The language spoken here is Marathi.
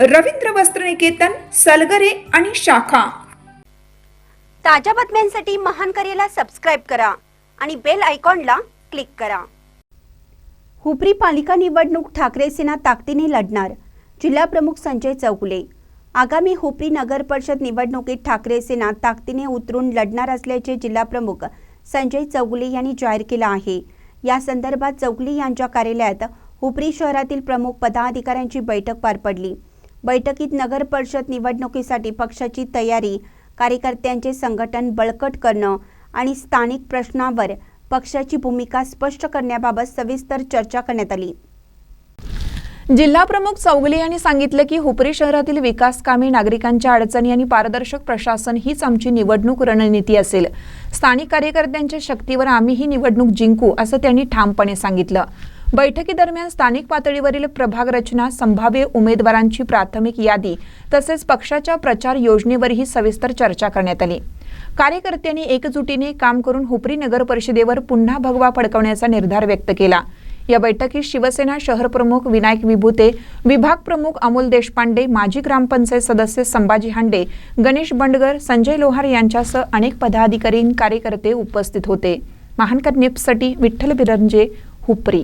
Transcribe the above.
रवींद्र वस्त्रनिकेतन सलगरे आणि शाखा. ताज्या बातम्यांसाठी महान करेला सबस्क्राईब करा आणि बेल आयकॉनला क्लिक करा. हुपरी पालिका निवडणूक ठाकरे सेना ताकदीने लढणार जिल्हा प्रमुख संजय चौगुले. आगामी हुपरी नगर परिषद निवडणुकीत ठाकरे सेना ताकदीने उतरून लढणार असल्याचे जिल्हा प्रमुख संजय चौगुले यांनी जाहीर केलं आहे. या संदर्भात चौगुले यांच्या कार्यालयात हुपरी शहरातील प्रमुख पदाधिकाऱ्यांची बैठक पार पडली. बैठकीत नगर परिषद निवडणुकीसाठी पक्षाची तयारी कार्यकर्त्यांचे संघटन बळकट करणं आणि स्थानिक प्रश्नावर पक्षाची भूमिका स्पष्ट करण्याबाबत सविस्तर चर्चा करण्यात आली. जिल्हा प्रमुख चौगले यांनी सांगितलं की हुपरी शहरातील विकास कामे नागरिकांच्या अडचणी आणि पारदर्शक प्रशासन हीच आमची निवडणूक रणनीती असेल. स्थानिक कार्यकर्त्यांच्या शक्तीवर आम्ही ही निवडणूक जिंकू असं त्यांनी ठामपणे सांगितलं. बैठकीदरम्यान स्थानिक पातळीवरील प्रभाग रचना संभाव्य उमेदवारांची प्राथमिक यादी तसेच पक्षाच्या प्रचार योजनेवरही सविस्तर चर्चा करण्यात आली. कार्यकर्त्यांनी एकजुटीने काम करून हुपरी नगर परिषदेवर पुन्हा भगवा फडकवण्याचा निर्धार व्यक्त केला. या बैठकीत शिवसेना शहर प्रमुख विनायक विभूते विभाग प्रमुख अमोल देशपांडे माजी ग्रामपंचायत सदस्य संभाजी हांडे गणेश बंडगर संजय लोहार यांच्यासह अनेक पदाधिकारी कार्यकर्ते उपस्थित होते. महानकर न्यूजसाठी विठ्ठल बिरंजे हुपरी.